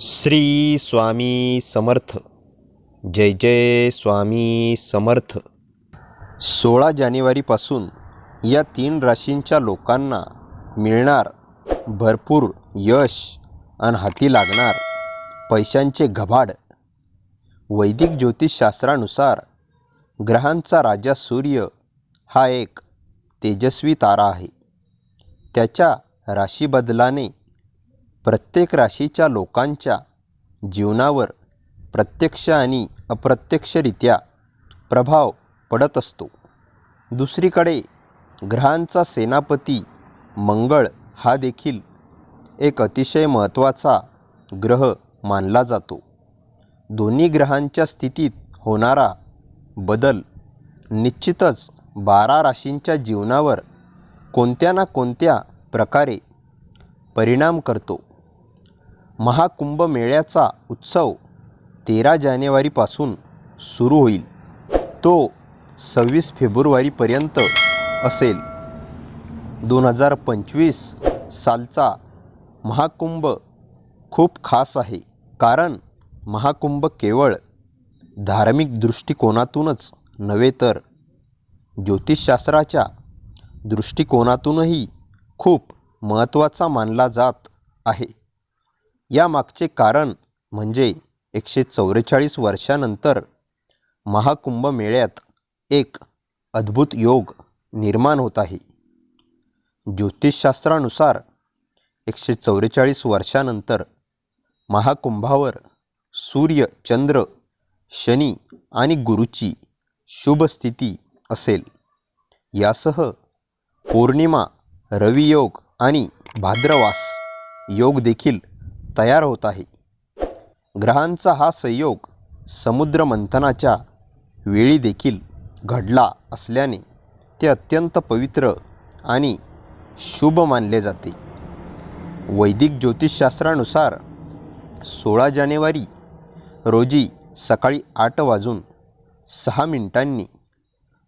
श्री स्वामी समर्थ. जय जय स्वामी समर्थ. सोळा जानेवारीपासून या तीन राशींच्या लोकांना मिळणार भरपूर यश आणि हाती लागणार पैशांचे घबाड वैदिक ज्योतिषशास्त्रानुसार ग्रहांचा राजा सूर्य हा एक तेजस्वी तारा आहे. त्याच्या राशीबदलाने प्रत्येक राशीच्या लोकांच्या जीवनावर प्रत्यक्ष आणि अप्रत्यक्षरित्या प्रभाव पडत असतो. दुसरीकडे ग्रहांचा सेनापती मंगळ हा देखील एक अतिशय महत्त्वाचा ग्रह मानला जातो. दोन्ही ग्रहांच्या स्थितीत होणारा बदल निश्चितच बारा राशींच्या जीवनावर कोणत्या ना कोणत्या प्रकारे परिणाम करतो. महाकुंभ मेळ्याचा उत्सव तेरा जानेवारीपासून सुरू होईल. तो सव्वीस फेब्रुवारीपर्यंत असेल. दोन हजार पंचवीस सालचा महाकुंभ खूप खास आहे. कारण महाकुंभ केवळ धार्मिक दृष्टिकोनातूनच नव्हे तर ज्योतिषशास्त्राच्या दृष्टिकोनातूनही खूप महत्त्वाचा मानला जात आहे. यामागचे कारण म्हणजे एकशे चौवेचाळीस वर्षानंतर महाकुंभ मेळ्यात एक अद्भुत योग निर्माण होत आहे. ज्योतिषशास्त्रानुसार एकशे चौवेचाळीस वर्षानंतर महाकुंभावर सूर्य चंद्र शनी आणि गुरुची शुभस्थिती असेल. यासह पौर्णिमा रवियोग आणि भाद्रवास योग देखील तयार होत आहे. ग्रहांचा हा संयोग समुद्र मंथनाच्या वेळी देखील घडला असल्याने ते अत्यंत पवित्र आणि शुभ मानले जाते. वैदिक ज्योतिषशास्त्रानुसार सोळा जानेवारी रोजी सकाळी आठ वाजून सहा मिनिटांनी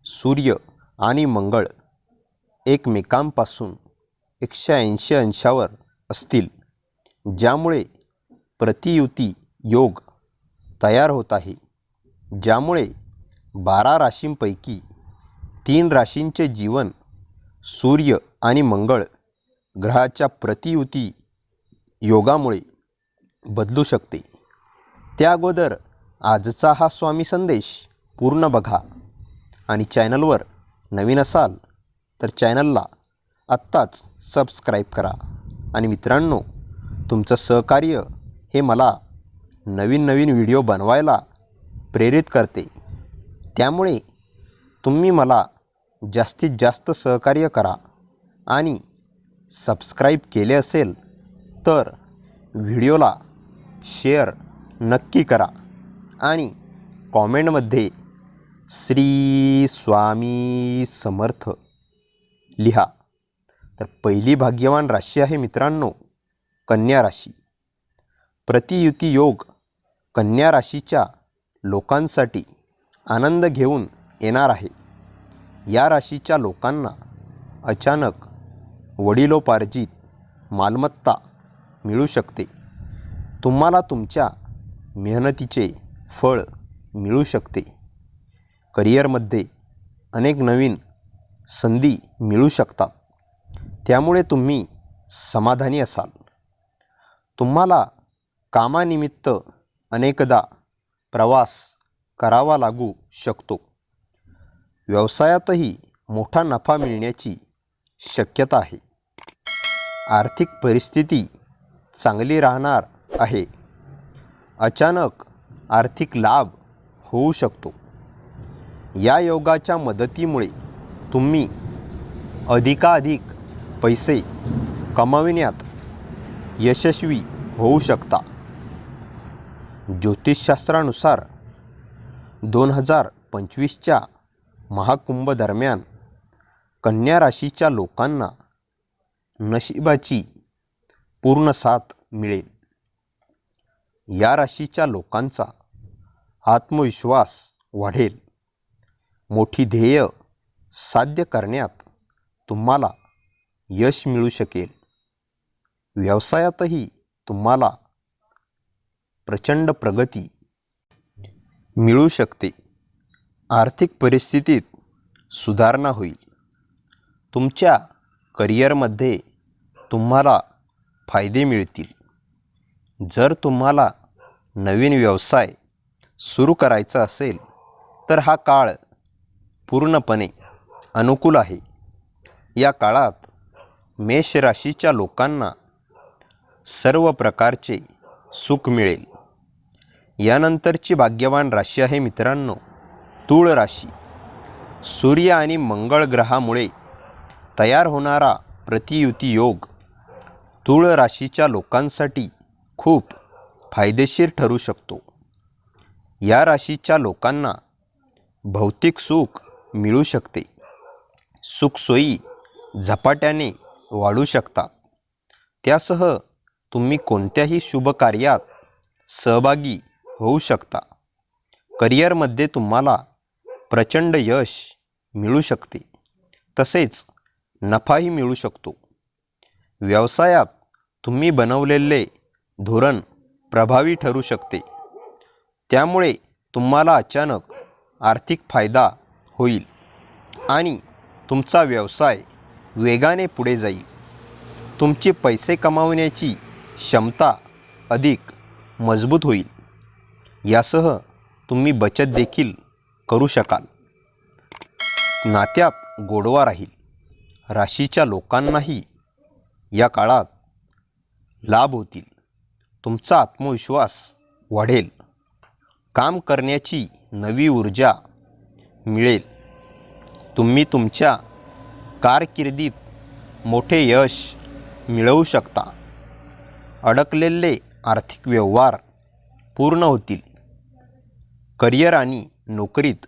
सूर्य आणि मंगळ एकमेकांपासून एकशे ऐंशी अंशावर असतील. ज्यामुळे प्रतियुती योग तयार होत आहे ज्यामुळे बारा राशींपैकी तीन राशींचे जीवन सूर्य आणि मंगळ ग्रहाच्या प्रतियुती योगामुळे बदलू शकते. त्या अगोदर आजचा हा स्वामी संदेश पूर्ण बघा आणि चॅनलवर नवीन असाल तर चॅनलला आत्ताच सबस्क्राईब करा. आणि मित्रांनो तुमचं सहकार्य हे मला नवीन नवीन व्हिडिओ बनवायला प्रेरित करते. त्यामुळे तुम्ही मला जास्तीत जास्त सहकार्य करा आणि सबस्क्राईब केले असेल तर व्हिडिओला शेअर नक्की करा आणि कॉमेंटमध्ये श्री स्वामी समर्थ लिहा. तर पहिली भाग्यवान राशी आहे मित्रांनो. कन्या राशी. प्रतियुती योग कन्या राशीच्या लोकांसाठी आनंद घेऊन येणार आहे. या राशीच्या लोकांना अचानक वडिलोपार्जित मालमत्ता मिळू शकते. तुम्हाला तुमच्या मेहनतीचे फळ मिळू शकते. करिअरमध्ये अनेक नवीन संधी मिळू शकतात. त्यामुळे तुम्ही समाधानी असाल. तुम्हाला कामानिमित्त अनेकदा प्रवास करावा लागू शकतो. व्यवसायातही मोठा नफा मिळण्याची शक्यता आहे. आर्थिक परिस्थिती चांगली राहणार आहे. अचानक आर्थिक लाभ होऊ शकतो. या योगाच्या मदतीमुळे तुम्ही अधिकाधिक पैसे कमाविण्यात यशस्वी होऊ शकता. ज्योतिषशास्त्रानुसार दोन हजार पंचवीसच्या महाकुंभ दरम्यान कन्या राशीच्या लोकांना नशिबाची पूर्ण साथ मिळेल. या राशीच्या लोकांचा आत्मविश्वास वाढेल. मोठी ध्येय साध्य करण्यात तुम्हाला यश मिळू शकेल. व्यवसायातही तुम्हाला प्रचंड प्रगती मिळू शकते. आर्थिक परिस्थितीत सुधारणा होईल. तुमच्या करिअरमध्ये तुम्हाला फायदे मिळतील. जर तुम्हाला नवीन व्यवसाय सुरू करायचा असेल तर हा काळ पूर्णपणे अनुकूल आहे. या काळात मेष राशीच्या लोकांना सर्व प्रकारचे सुख मिळेल. यानंतरची भाग्यवान राशी आहे मित्रांनो तूळ राशी. सूर्य आणि मंगळ ग्रहामुळे तयार होणारा प्रतियुती योग तूळ राशीच्या लोकांसाठी खूप फायदेशीर ठरू शकतो. या राशीच्या लोकांना भौतिक सुख मिळू शकते. सुखसोयी झपाट्याने वाढू शकतात. त्यासह तुम्ही कोणत्याही शुभ कार्यात सहभागी होऊ शकता. करिअरमध्ये तुम्हाला प्रचंड यश मिळू शकते. तसेच नफाही मिळू शकतो. व्यवसायात तुम्ही बनवलेले धोरण प्रभावी ठरू शकते. त्यामुळे तुम्हाला अचानक आर्थिक फायदा होईल आणि तुमचा व्यवसाय वेगाने पुढे जाईल. तुमचे पैसे कमावण्याची क्षमता अधिक मजबूत होईल. यासह तुम्ही बचत देखील करू शकाल. नात्यात गोडवा राहील. राशीच्या लोकांनाही या काळात लाभ होतील. तुमचा आत्मविश्वास वाढेल. काम करण्याची नवी ऊर्जा मिळेल. तुम्ही तुमच्या कारकिर्दीत मोठे यश मिळवू शकता. अडकलेले आर्थिक व्यवहार पूर्ण होतील. करिअर आणि नोकरीत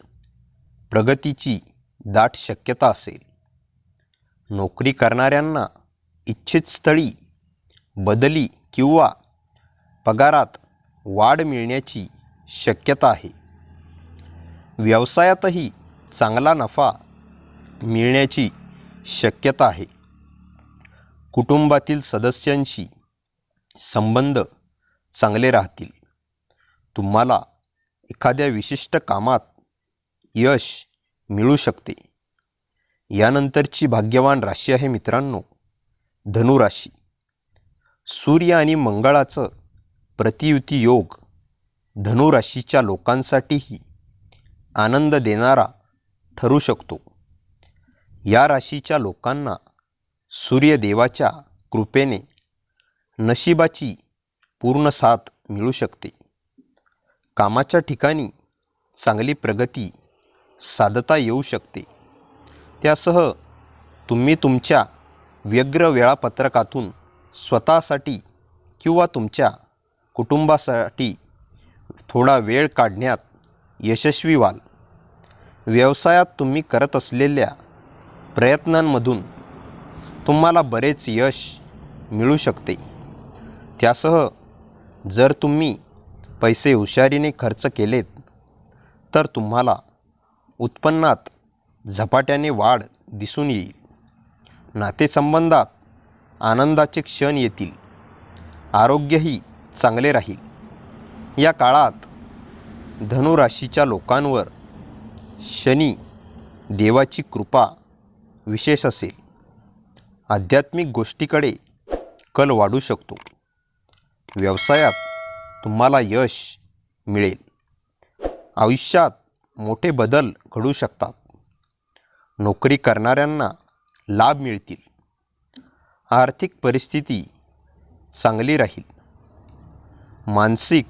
प्रगतीची दाट शक्यता असेल. नोकरी करणाऱ्यांना इच्छित स्थळी बदली किंवा पगारात वाढ मिळण्याची शक्यता आहे. व्यवसायातही चांगला नफा मिळण्याची शक्यता आहे. कुटुंबातील सदस्यांशी संबंध चांगले राहतील. तुम्हाला एखाद्या विशिष्ट कामात यश मिळू शकते. यानंतरची भाग्यवान राशी आहे मित्रांनो धनुराशी सूर्य आणि मंगळाचं प्रतियुती योग धनुराशीच्या लोकांसाठीही आनंद देणारा ठरू शकतो. या राशीच्या लोकांना सूर्यदेवाच्या कृपेने नशिबाची पूर्ण साथ मिळू शकते. कामाच्या ठिकाणी चांगली प्रगती साधता येऊ शकते. त्यासह तुम्ही तुमच्या व्यग्र वेळापत्रकातून स्वतःसाठी किंवा तुमच्या कुटुंबासाठी थोडा वेळ काढण्यात यशस्वी व्हाल. व्यवसायात तुम्ही करत असलेल्या प्रयत्नांमधून तुम्हाला बरेच यश मिळू शकते. त्यासह जर तुम्ही पैसे हुशारीने खर्च केलेत तर तुम्हाला उत्पन्नात झपाट्याने वाढ दिसून येईल. नातेसंबंधात आनंदाचे क्षण येतील. आरोग्यही चांगले राहील. या काळात धनुराशीच्या लोकांवर शनी देवाची कृपा विशेष असेल. आध्यात्मिक गोष्टीकडे कल वाढू शकतो. व्यवसायात तुम्हाला यश मिळेल. आयुष्यात मोठे बदल घडू शकतात. नोकरी करणाऱ्यांना लाभ मिळतील. आर्थिक परिस्थिती चांगली राहील. मानसिक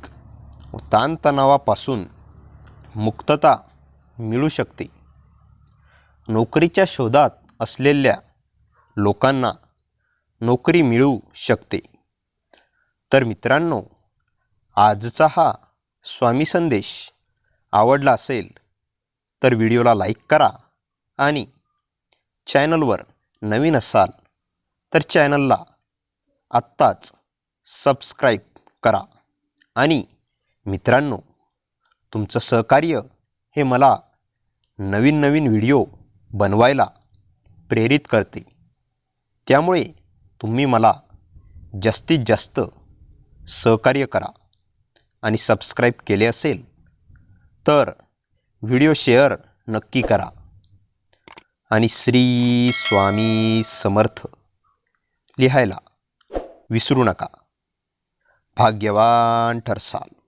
ताणतणावापासून मुक्तता मिळू शकते. नोकरीच्या शोधात असलेल्या लोकांना नोकरी मिळू शकते. तर मित्रांनो आजचा हा स्वामी संदेश आवडला असेल तर व्हिडिओला लाईक करा आणि चॅनलवर नवीन असाल तर चॅनलला आत्ताच सबस्क्राईब करा. आणि मित्रांनो तुमचं सहकार्य हे मला नवीन नवीन व्हिडिओ बनवायला प्रेरित करते. त्यामुळे तुम्ही मला जास्तीत जास्त सहकार्य करा आणि सबस्क्राईब केले असेल तर व्हिडिओ शेअर नक्की करा. आणि श्री स्वामी समर्थ लिहायला विसरू नका. भाग्यवान ठरसाल.